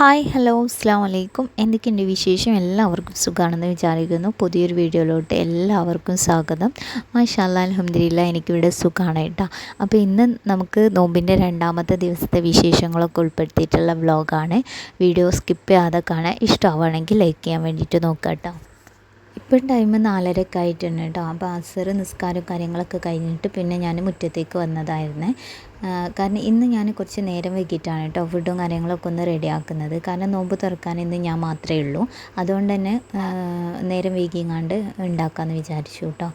Hi hello അസ്സാം വലൈക്കും എന്തൊക്കെയുണ്ട് വിശേഷം? എല്ലാവർക്കും സുഖമാണെന്ന് വിചാരിക്കുന്നു. പുതിയൊരു വീഡിയോയിലോട്ട് എല്ലാവർക്കും സ്വാഗതം. മാഷാല്ല അലഹമ്മദില്ല എനിക്കിവിടെ സുഖമാണ് കേട്ടോ. അപ്പോൾ ഇന്ന് നമുക്ക് നോമ്പിന്റെ രണ്ടാമത്തെ ദിവസത്തെ വിശേഷങ്ങളൊക്കെ ഉൾപ്പെടുത്തിയിട്ടുള്ള വ്ളോഗാണ് വീഡിയോ സ്കിപ്പ് ചെയ്യാതെ കാണാൻ ഇഷ്ടമാവുകയാണെങ്കിൽ ലൈക്ക് ചെയ്യാൻ വേണ്ടിയിട്ട് നോക്കാം കേട്ടോ. ഇപ്പം ടൈം നാലരയൊക്കെ ആയിട്ടുണ്ട് കേട്ടോ അപ്പോൾ അസർ നിസ്കാരവും കാര്യങ്ങളൊക്കെ കഴിഞ്ഞിട്ട് പിന്നെ ഞാൻ മുറ്റത്തേക്ക് വന്നതായിരുന്നേ. കാരണം ഇന്ന് ഞാൻ കുറച്ച് നേരം വൈകിട്ടാണ് കേട്ടോ ഫുഡും കാര്യങ്ങളൊക്കെ ഒന്ന് റെഡിയാക്കുന്നത് കാരണം നോമ്പ് തുറക്കാൻ ഇന്ന് ഞാൻ മാത്രമേ ഉള്ളൂ. അതുകൊണ്ട് തന്നെ നേരം വൈകിങ്ങാണ്ട് ഉണ്ടാക്കാമെന്ന് വിചാരിച്ചു കേട്ടോ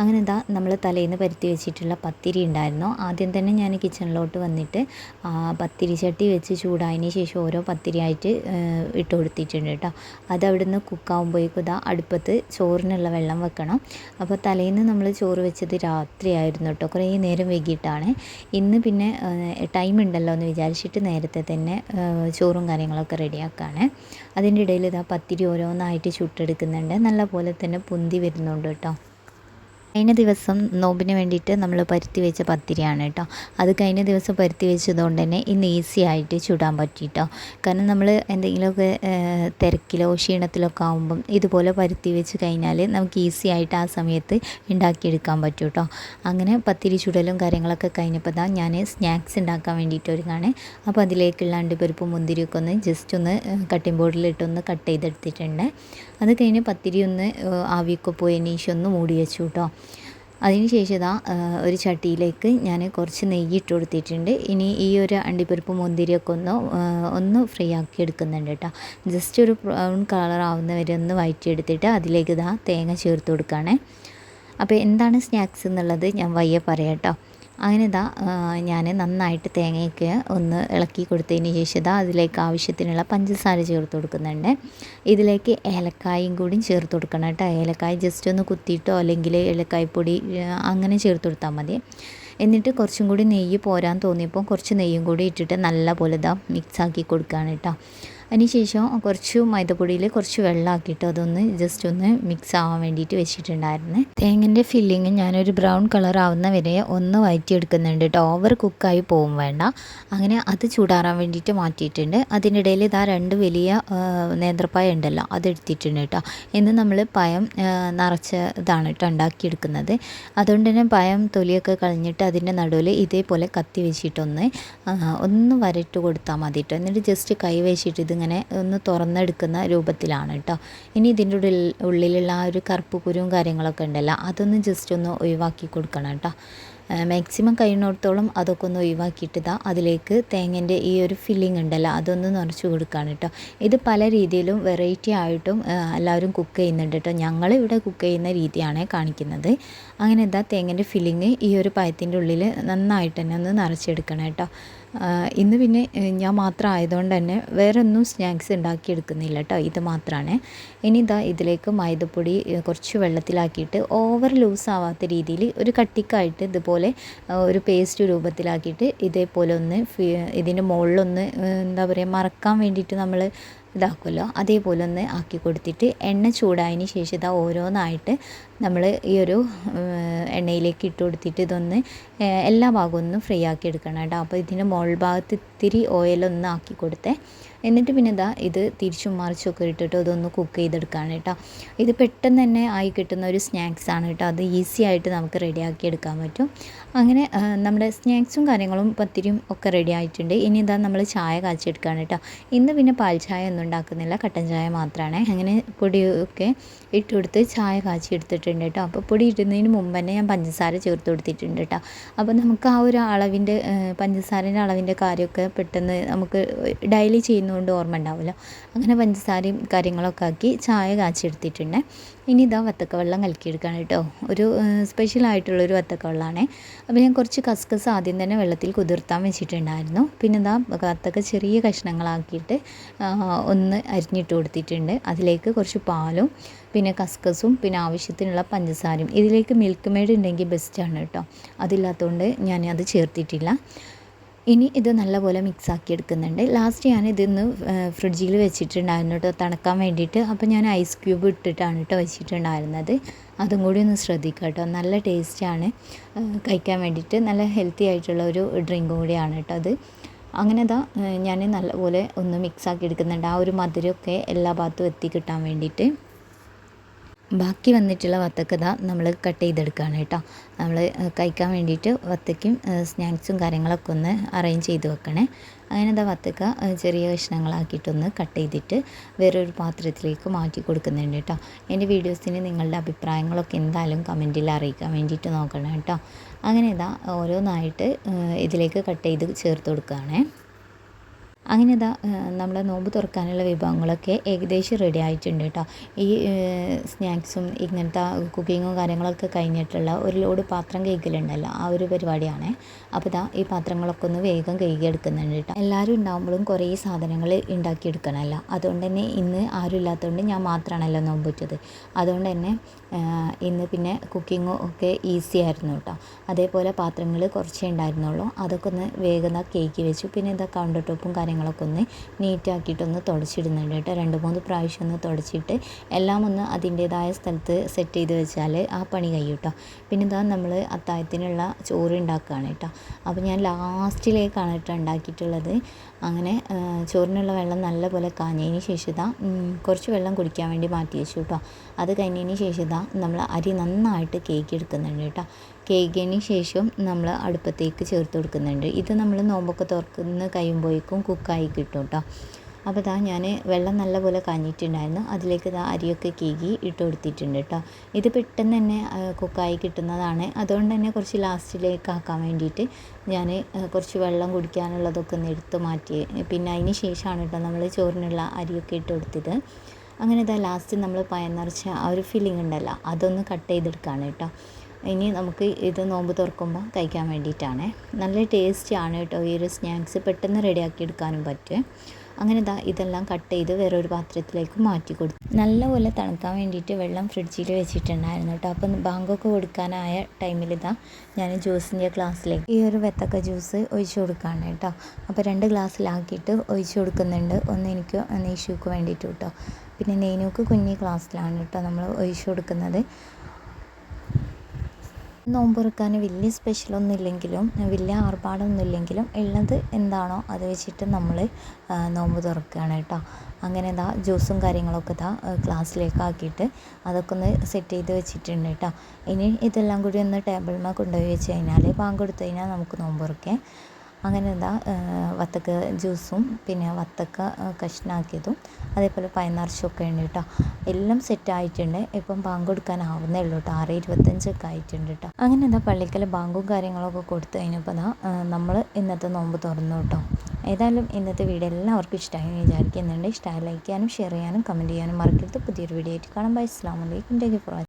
അങ്ങനെ എന്താ നമ്മൾ തലേന്ന് പരുത്തി വെച്ചിട്ടുള്ള പത്തിരി ഉണ്ടായിരുന്നു. ആദ്യം തന്നെ ഞാൻ കിച്ചണിലോട്ട് വന്നിട്ട് പത്തിരി ചട്ടി വെച്ച് ചൂടായതിന് ശേഷം ഓരോ പത്തിരിയായിട്ട് ഇട്ട് കൊടുത്തിട്ടുണ്ട് കേട്ടോ അത് അവിടുന്ന് കുക്കാവുമ്പോഴേക്കും ഇതാ അടുപ്പത്ത് ചോറിനുള്ള വെള്ളം വെക്കണം. അപ്പോൾ തലേന്ന് നമ്മൾ ചോറ് വെച്ചത് രാത്രിയായിരുന്നു കേട്ടോ കുറേ നേരം വൈകിട്ടാണ്. ഇന്ന് പിന്നെ ടൈം ഉണ്ടല്ലോ എന്ന് വിചാരിച്ചിട്ട് നേരത്തെ തന്നെ ചോറും കാര്യങ്ങളൊക്കെ റെഡിയാക്കുകയാണ് അതിന്റെ ഇടയിൽ ഇതാ പത്തിരി ഓരോന്നായിട്ട് ചുട്ടെടുക്കുന്നുണ്ട്. നല്ല പോലെ തന്നെ പൊന്തി വരുന്നുണ്ട് കേട്ടോ കഴിഞ്ഞ ദിവസം നോമ്പിന് വേണ്ടിയിട്ട് നമ്മൾ പരുത്തി വെച്ച പത്തിരിയാണ് കേട്ടോ. അത് കഴിഞ്ഞ ദിവസം പരുത്തി വെച്ചതുകൊണ്ട് തന്നെ ഇന്ന് ഈസി ആയിട്ട് ചുടാൻ പറ്റിയിട്ടോ കാരണം നമ്മൾ എന്തെങ്കിലുമൊക്കെ തിരക്കിലോ ക്ഷീണത്തിലൊക്കെ ആകുമ്പം ഇതുപോലെ പരുത്തി വെച്ച് കഴിഞ്ഞാൽ നമുക്ക് ഈസി ആയിട്ട് ആ സമയത്ത് ഉണ്ടാക്കിയെടുക്കാൻ പറ്റും കേട്ടോ അങ്ങനെ പത്തിരി ചുടലും കാര്യങ്ങളൊക്കെ കഴിഞ്ഞപ്പോൾ തന്നെ ഞാൻ സ്നാക്സ് ഉണ്ടാക്കാൻ വേണ്ടിയിട്ട് ഒരുങ്ങാണ്. അപ്പോൾ അതിലേക്കുള്ള അണ്ടിപ്പരിപ്പും മുന്തിരിയൊക്കെ ഒന്ന് ജസ്റ്റ് ഒന്ന് കട്ടിംഗ് ബോർഡിലിട്ടൊന്ന് കട്ട് ചെയ്തെടുത്തിട്ടുണ്ട്. അത് കഴിഞ്ഞ് പത്തിരി ഒന്ന് ആവിയൊക്കെ പോയതിന് ശേഷം ഒന്ന് മൂടി വെച്ചു കേട്ടോ അതിന് ശേഷം ഒരു ചട്ടിയിലേക്ക് ഞാൻ കുറച്ച് നെയ്യ് ഇട്ട് കൊടുത്തിട്ടുണ്ട്. ഇനി ഈ ഒരു അണ്ടിപ്പരിപ്പ് മുന്തിരിയൊക്കെ ഒന്ന് ഒന്ന് ഫ്രൈ ആക്കി എടുക്കുന്നുണ്ട് കേട്ടോ ജസ്റ്റ് ഒരു ബ്രൗൺ കളർ ആവുന്ന വരെ ഒന്ന് വഴറ്റിയെടുത്തിട്ട് അതിലേക്ക് ഇതാ തേങ്ങ ചേർത്ത് കൊടുക്കുകയാണേ അപ്പോൾ എന്താണ് സ്നാക്സ് എന്നുള്ളത് ഞാൻ വയ്യ പറയാം കേട്ടോ അങ്ങനെ ഞാൻ നന്നായിട്ട് തേങ്ങയൊക്കെ ഒന്ന് ഇളക്കി കൊടുത്തതിന് ശേഷം ഇതാ അതിലേക്ക് ആവശ്യത്തിനുള്ള പഞ്ചസാര ചേർത്ത് കൊടുക്കുന്നുണ്ട്. ഇതിലേക്ക് ഏലക്കായും കൂടി ചേർത്ത് കൊടുക്കണം കേട്ടോ. ഏലക്കായ ജസ്റ്റ് ഒന്ന് കുത്തിയിട്ടോ അല്ലെങ്കിൽ ഏലക്കായ്പൊടി അങ്ങനെ ചേർത്ത് കൊടുത്താൽ മതി. എന്നിട്ട് കുറച്ചും കൂടി നെയ്യ് പോരാൻ തോന്നിയപ്പോൾ കുറച്ച് നെയ്യും കൂടി ഇട്ടിട്ട് നല്ല പോലെ ഇതാ മിക്സാക്കി കൊടുക്കുകയാണ് കേട്ടോ. അതിനുശേഷം കുറച്ച് മൈദപ്പൊടിയിൽ കുറച്ച് വെള്ളമാക്കിയിട്ട് അതൊന്ന് ജസ്റ്റ് ഒന്ന് മിക്സ് ആവാൻ വേണ്ടിയിട്ട് വെച്ചിട്ടുണ്ടായിരുന്നു. തേങ്ങന്റെ ഫില്ലിങ് ഞാനൊരു ബ്രൗൺ കളർ ആവുന്ന വരെ ഒന്ന് വയറ്റിയെടുക്കുന്നുണ്ട് കേട്ടോ ഓവർ കുക്കായി പോവും വേണ്ട. അങ്ങനെ അത് ചൂടാറാൻ വേണ്ടിയിട്ട് മാറ്റിയിട്ടുണ്ട്. അതിനിടയിൽ ഇതാ രണ്ട് വലിയ നേന്ത്രപ്പായ ഉണ്ടല്ലോ അതെടുത്തിട്ടുണ്ട് കേട്ടോ ഇന്ന് നമ്മൾ പയം നിറച്ച ഇതാണ് കേട്ടോ ഉണ്ടാക്കിയെടുക്കുന്നത്. അതുകൊണ്ട് തന്നെ പയം തൊലിയൊക്കെ കളഞ്ഞിട്ട് അതിന്റെ നടുവിൽ ഇതേപോലെ കത്തി വെച്ചിട്ടൊന്ന് ഒന്ന് വരട്ട് കൊടുത്താൽ മതി കേട്ടോ എന്നിട്ട് ജസ്റ്റ് കൈ വെച്ചിട്ട് ഇത് ഇങ്ങനെ ഒന്ന് തുറന്നെടുക്കുന്ന രൂപത്തിലാണ് കേട്ടോ ഇനി ഇതിന്റെ ഉള്ളിൽ ഉള്ളിലുള്ള ആ ഒരു കറുപ്പ് കുരുവും കാര്യങ്ങളൊക്കെ ഉണ്ടല്ലോ അതൊന്ന് ജസ്റ്റ് ഒന്ന് ഒഴിവാക്കി കൊടുക്കണം കേട്ടോ മാക്സിമം കഴിയുന്നിടത്തോളം അതൊക്കെ ഒന്ന് ഒഴിവാക്കിയിട്ട് ഇതാ അതിലേക്ക് തേങ്ങന്റെ ഈ ഒരു ഫില്ലിംഗ് ഉണ്ടല്ലോ അതൊന്ന് നിറച്ച് കൊടുക്കുകയാണ് കേട്ടോ ഇത് പല രീതിയിലും വെറൈറ്റി ആയിട്ടും എല്ലാവരും കുക്ക് ചെയ്യുന്നുണ്ട് കേട്ടോ ഞങ്ങൾ ഇവിടെ കുക്ക് ചെയ്യുന്ന രീതിയാണ് കാണിക്കുന്നത്. അങ്ങനെ ഇതാ തേങ്ങന്റെ ഫില്ലിങ് ഈ ഒരു പഴത്തിന്റെ ഉള്ളിൽ നന്നായിട്ട് തന്നെ ഒന്ന് നിറച്ചെടുക്കണം കേട്ടോ ഇന്ന് പിന്നെ ഞാൻ മാത്രം ആയതുകൊണ്ട് തന്നെ വേറെ ഒന്നും സ്നാക്സ് ഉണ്ടാക്കിയെടുക്കുന്നില്ല കേട്ടോ ഇത് മാത്രമാണ് ഇനി ഇതാ ഇതിലേക്ക് മൈദപ്പൊടി കുറച്ച് വെള്ളത്തിലാക്കിയിട്ട് ഓവർ ലൂസ് ആവാത്ത രീതിയിൽ ഒരു കട്ടിക്കായിട്ട് ഇതുപോലെ ഒരു പേസ്റ്റ് രൂപത്തിലാക്കിയിട്ട് ഇതേപോലെ ഒന്ന് ഇതിന്റെ മുകളിലൊന്ന് എന്താ പറയുക മറക്കാൻ വേണ്ടിയിട്ട് നമ്മൾ ഇതാക്കുമല്ലോ അതേപോലെ ഒന്ന് ആക്കി കൊടുത്തിട്ട് എണ്ണ ചൂടായതിന് ശേഷം ഇതാ ഓരോന്നായിട്ട് നമ്മൾ ഈ ഒരു എണ്ണയിലേക്ക് ഇട്ട് കൊടുത്തിട്ട് ഇതൊന്ന് എല്ലാ ഭാഗവും ഒന്ന് ഫ്രൈ ആക്കി എടുക്കണം കേട്ടോ. അപ്പോൾ ഇതിന്റെ മുകൾ ഭാഗത്ത് ഇത്തിരി ഓയിലൊന്ന് ആക്കി കൊടുത്തേ. എന്നിട്ട് പിന്നെ ഇതാ ഇത് തിരിച്ചും മറിച്ചൊക്കെ ഇട്ടിട്ട് അതൊന്ന് കുക്ക് ചെയ്തെടുക്കുകയാണ് കേട്ടോ. ഇത് പെട്ടെന്ന് തന്നെ ആയി കിട്ടുന്ന ഒരു സ്നാക്സ് ആണ് കേട്ടോ. അത് ഈസി ആയിട്ട് നമുക്ക് റെഡിയാക്കി എടുക്കാൻ പറ്റും. അങ്ങനെ നമ്മുടെ സ്നാക്സും കാര്യങ്ങളും പത്തിരിയും ഒക്കെ റെഡി ആയിട്ടുണ്ട്. ഇനി ഇതാ നമ്മൾ ചായ കാച്ചെടുക്കുകയാണ് കേട്ടോ. ഇന്ന് പിന്നെ പാൽ ചായ ഒന്നും ഉണ്ടാക്കുന്നില്ല. കട്ടൻ ചായ മാത്രമാണ് അങ്ങനെ പൊടിയൊക്കെ ഇട്ട് കൊടുത്ത് ചായ കാച്ചി എടുത്തിട്ടുണ്ട് കേട്ടോ. അപ്പോൾ പൊടി ഇടുന്നതിന് മുമ്പ് തന്നെ ഞാൻ പഞ്ചസാര ചേർത്ത് കൊടുത്തിട്ടുണ്ട് കേട്ടോ. അപ്പോൾ നമുക്ക് ആ ഒരു അളവിന്റെ പഞ്ചസാരന്റെ അളവിന്റെ കാര്യമൊക്കെ പെട്ടെന്ന് നമുക്ക് ഡെയിലി ചെയ്യുന്നതുകൊണ്ട് ഓർമ്മ ഉണ്ടാവുമല്ലോ അങ്ങനെ പഞ്ചസാരയും കാര്യങ്ങളൊക്കെ ആക്കി ചായ കാച്ചെടുത്തിട്ടുണ്ട് ഇനി ഇതാ വത്തക്ക വെള്ളം കലക്കിയെടുക്കുകയാണ് കേട്ടോ. ഒരു സ്പെഷ്യലായിട്ടുള്ളൊരു വത്തക്ക വെള്ളമാണേ അപ്പോൾ ഞാൻ കുറച്ച് കസ്കസ് ആദ്യം തന്നെ വെള്ളത്തിൽ കുതിർത്താൻ വെച്ചിട്ടുണ്ടായിരുന്നു. പിന്നെ ഇതാ വത്തക്ക ചെറിയ കഷ്ണങ്ങളാക്കിയിട്ട് ഒന്ന് അരിഞ്ഞിട്ട് കൊടുത്തിട്ടുണ്ട്. അതിലേക്ക് കുറച്ച് പാലും പിന്നെ കസ്കസും പിന്നെ ആവശ്യത്തിനുള്ള പഞ്ചസാരയും. ഇതിലേക്ക് മിൽക്ക് മെയ്ഡ് ഉണ്ടെങ്കിൽ ബെസ്റ്റാണ് കേട്ടോ. അതില്ലാത്തതുകൊണ്ട് ഞാൻ അത് ചേർത്തിട്ടില്ല. ഇനി ഇത് നല്ലപോലെ മിക്സ് ആക്കി എടുക്കുന്നുണ്ട് ലാസ്റ്റ് ഞാൻ ഇതിന്ന് ഫ്രിഡ്ജിൽ വെച്ചിട്ടുണ്ടായിരുന്നു കേട്ടോ തണുക്കാൻ വേണ്ടിയിട്ട്. അപ്പോൾ ഞാൻ ഐസ് ക്യൂബ് ഇട്ടിട്ടാണ് കേട്ടോ വെച്ചിട്ടുണ്ടായിരുന്നത്. അതും കൂടി ഒന്ന് ശ്രദ്ധിക്കുക കേട്ടോ നല്ല ടേസ്റ്റാണ് കഴിക്കാൻ വേണ്ടിയിട്ട് നല്ല ഹെൽത്തി ആയിട്ടുള്ള ഒരു ഡ്രിങ്കും കൂടിയാണ് കേട്ടോ അത്. അങ്ങനെ ഇതാ ഞാൻ നല്ലപോലെ ഒന്ന് മിക്സ് ആക്കി എടുക്കുന്നുണ്ട് ആ ഒരു മധുരമൊക്കെ എല്ലാ ഭാഗത്തും എത്തി കിട്ടാൻ വേണ്ടിയിട്ട്. ബാക്കി വന്നിട്ടുള്ള വത്തക്ക ഇതാ നമ്മൾ കട്ട് ചെയ്തെടുക്കുകയാണ് കേട്ടോ. നമ്മൾ കഴിക്കാൻ വേണ്ടിയിട്ട് വത്തക്കും സ്നാക്സും കാര്യങ്ങളൊക്കെ ഒന്ന് അറേഞ്ച് ചെയ്ത് വെക്കണേ. അങ്ങനെ അതാ വത്തക്ക ചെറിയ കഷ്ണങ്ങളാക്കിയിട്ടൊന്ന് കട്ട് ചെയ്തിട്ട് വേറൊരു പാത്രത്തിലേക്ക് മാറ്റി കൊടുക്കുന്നുണ്ട് കേട്ടോ. എന്റെ വീഡിയോസിന് നിങ്ങളുടെ അഭിപ്രായങ്ങളൊക്കെ എന്തായാലും കമന്റിൽ അറിയിക്കാൻ വേണ്ടിയിട്ട് നോക്കണം കേട്ടോ. അങ്ങനെ ഇതാ ഓരോന്നായിട്ട് ഇതിലേക്ക് കട്ട് ചെയ്ത് ചേർത്ത് കൊടുക്കുകയാണേ അങ്ങനെ ഇതാ നമ്മളെ നോമ്പ് തുറക്കാനുള്ള വിഭവങ്ങളൊക്കെ ഏകദേശം റെഡി ആയിട്ടുണ്ട് കേട്ടോ ഈ സ്നാക്സും ഇങ്ങനത്തെ കുക്കിങ്ങും കാര്യങ്ങളൊക്കെ കഴിഞ്ഞിട്ടുള്ള ഒരു ലോഡ് പാത്രം കഴുകലുണ്ടല്ലോ ആ ഒരു പരിപാടിയാണ്. അപ്പോൾ ഇതാ ഈ പാത്രങ്ങളൊക്കെ ഒന്ന് വേഗം കഴുകി എടുക്കുന്നുണ്ട് കേട്ടോ എല്ലാവരും ഉണ്ടാകുമ്പോഴും കുറേ സാധനങ്ങൾ ഉണ്ടാക്കിയെടുക്കണമല്ലോ അതുകൊണ്ട് തന്നെ ഇന്ന് ആരും ഇല്ലാത്തതുകൊണ്ട് ഞാൻ മാത്രമാണല്ലോ നോമ്പുറ്റത് അതുകൊണ്ട് തന്നെ ഇന്ന് പിന്നെ കുക്കിങ്ങും ഒക്കെ ഈസി ആയിരുന്നു കേട്ടോ അതേപോലെ പാത്രങ്ങൾ കുറച്ചേ ഉണ്ടായിരുന്നുള്ളൂ. അതൊക്കെ ഒന്ന് വേഗം കേക്ക് വെച്ചു. പിന്നെ ഇതാ കൗണ്ടർ ടോപ്പും കാര്യങ്ങളൊക്കെ ഒന്ന് നീറ്റാക്കിയിട്ടൊന്ന് തുടച്ചിടുന്നുണ്ട് കേട്ടോ. രണ്ട് മൂന്ന് പ്രാവശ്യം ഒന്ന് തുടച്ചിട്ട് എല്ലാം ഒന്ന് അതിന്റേതായ സ്ഥലത്ത് സെറ്റ് ചെയ്ത് വെച്ചാൽ ആ പണി കഴിയും കേട്ടോ. പിന്നെ ഇതാ നമ്മൾ അത്തായത്തിനുള്ള ചോറ് ഉണ്ടാക്കുകയാണ് കേട്ടോ. അപ്പോൾ ഞാൻ ലാസ്റ്റിലേക്കാണ് കേട്ടോ ഉണ്ടാക്കിയിട്ടുള്ളത്. അങ്ങനെ ചോറിനുള്ള വെള്ളം നല്ലപോലെ കാഞ്ഞതിന് ശേഷം ഇതാ കുറച്ച് വെള്ളം കുടിക്കാൻ വേണ്ടി മാറ്റി വെച്ചു കേട്ടോ. അത് കഴിഞ്ഞതിന് ശേഷം ഇതാ നമ്മൾ അരി നന്നായിട്ട് കേക്ക് എടുക്കുന്നുണ്ട് കേട്ടോ. കേക്കിന് ശേഷം നമ്മൾ അടുപ്പത്തേക്ക് ചേർത്ത് കൊടുക്കുന്നുണ്ട്. ഇത് നമ്മൾ നോമ്പൊക്കെ തുറക്കുന്ന കഴിയുമ്പോഴേക്കും കുക്കായി കിട്ടും കേട്ടോ അപ്പോൾ ഇതാ ഞാൻ വെള്ളം നല്ലപോലെ കാഞ്ഞിട്ടുണ്ടായിരുന്നു. അതിലേക്ക് ഇതാ അരിയൊക്കെ കീകി ഇട്ട് കൊടുത്തിട്ടുണ്ട് കേട്ടോ ഇത് പെട്ടെന്ന് തന്നെ കുക്കായി കിട്ടുന്നതാണ്. അതുകൊണ്ട് തന്നെ കുറച്ച് ലാസ്റ്റിലേക്ക് ആക്കാൻ വേണ്ടിയിട്ട് ഞാൻ കുറച്ച് വെള്ളം കുടിക്കാനുള്ളതൊക്കെ ഒന്ന് എടുത്ത് മാറ്റി. പിന്നെ അതിന് ശേഷമാണ് കേട്ടോ നമ്മൾ ചോറിനുള്ള അരിയൊക്കെ ഇട്ട് കൊടുത്തത്. അങ്ങനെ ഇതാ ലാസ്റ്റ് നമ്മൾ പയം നിറച്ച ആ ഒരു ഫീലിംഗ് ഉണ്ടല്ലോ അതൊന്ന് കട്ട് ചെയ്തെടുക്കുകയാണ് കേട്ടോ ഇനി നമുക്ക് ഇത് നോമ്പ് തുറക്കുമ്പോൾ കഴിക്കാൻ വേണ്ടിയിട്ടാണ്. നല്ല ടേസ്റ്റി ആണ് കേട്ടോ. ഈ ഒരു സ്നാക്സ് പെട്ടെന്ന് റെഡിയാക്കി എടുക്കാനും പറ്റും. അങ്ങനെ ദാ ഇതെല്ലാം കട്ട് ചെയ്ത് വേറൊരു പാത്രത്തിലേക്ക് മാറ്റി കൊടുത്തു നല്ലപോലെ തണുക്കാൻ വേണ്ടിയിട്ട് വെള്ളം ഫ്രിഡ്ജിൽ വെച്ചിട്ടുണ്ടായിരുന്നു കേട്ടോ. അപ്പം ബാങ്കൊക്കെ കൊടുക്കാനായ ടൈമിൽ ഇതാ ഞാൻ ജ്യൂസിന്റെ ഗ്ലാസ്സിലേക്ക് ഈ ഒരു വെത്തക്ക ജ്യൂസ് ഒഴിച്ചു കൊടുക്കുകയാണ് കേട്ടോ. അപ്പോൾ രണ്ട് ഗ്ലാസ്സിലാക്കിയിട്ട് ഒഴിച്ചു കൊടുക്കുന്നുണ്ട്. ഒന്ന് എനിക്ക് ഒന്ന് വേണ്ടിയിട്ട് കേട്ടോ. പിന്നെ നെയ്നൂക്ക് കുഞ്ഞി ഗ്ലാസ്സിലാണ് കേട്ടോ നമ്മൾ ഒഴിച്ചു കൊടുക്കുന്നത്. നോമ്പ് തുറക്കാൻ വലിയ സ്പെഷ്യലൊന്നും ഇല്ലെങ്കിലും വലിയ ആർഭാടമൊന്നും ഇല്ലെങ്കിലും ഉള്ളത് എന്താണോ അത് വെച്ചിട്ട് നമ്മൾ നോമ്പ് തുറക്കുകയാണ് കേട്ടോ. അങ്ങനെ ഇതാ ജ്യൂസും കാര്യങ്ങളൊക്കെ ഇതാ ഗ്ലാസ്സിലേക്ക് ആക്കിയിട്ട് അതൊക്കെ ഒന്ന് സെറ്റ് ചെയ്ത് വെച്ചിട്ടുണ്ട് കേട്ടോ. ഇനി ഇതെല്ലാം കൂടി ഒന്ന് ടേബിളിൽ കൊണ്ടുപോയി വെച്ച് കഴിഞ്ഞാൽ പാങ്ക് കൊടുത്തു കഴിഞ്ഞാൽ നമുക്ക് നോമ്പ് തുറക്കാം. അങ്ങനെ എന്താ വത്തക്ക ജ്യൂസും പിന്നെ വത്തക്ക കഷ്ണാക്കിയതും അതേപോലെ പയനാർച്ചൊക്കെ ഉണ്ട് കേട്ടോ എല്ലാം സെറ്റ് ആയിട്ടുണ്ട്. ഇപ്പം ബാങ്ക് കൊടുക്കാനാവുന്നേ ഉള്ളൂ കേട്ടോ ആറ് ഇരുപത്തഞ്ചൊക്കെ ആയിട്ടുണ്ട് കേട്ടോ അങ്ങനെ എന്താ പള്ളിക്കൽ ബാങ്കും കാര്യങ്ങളൊക്കെ കൊടുത്തു കഴിഞ്ഞപ്പോൾ എന്താ നമ്മൾ ഇന്നത്തെ നോമ്പ് തുറന്നു കേട്ടോ ഏതായാലും ഇന്നത്തെ വീഡിയോ എല്ലാവർക്കും ഇഷ്ടമായി വിചാരിക്കുന്നുണ്ട്. ഇഷ്ടമായി ലൈക്ക് ചെയ്യാനും ഷെയർ ചെയ്യാനും കമന്റ് ചെയ്യാനും മറക്കരുത്. പുതിയൊരു വീഡിയോ ആയിട്ട് കാണാം. ബൈ അസ്സാം വലൈക്കും ടേക്ക് ഫോർ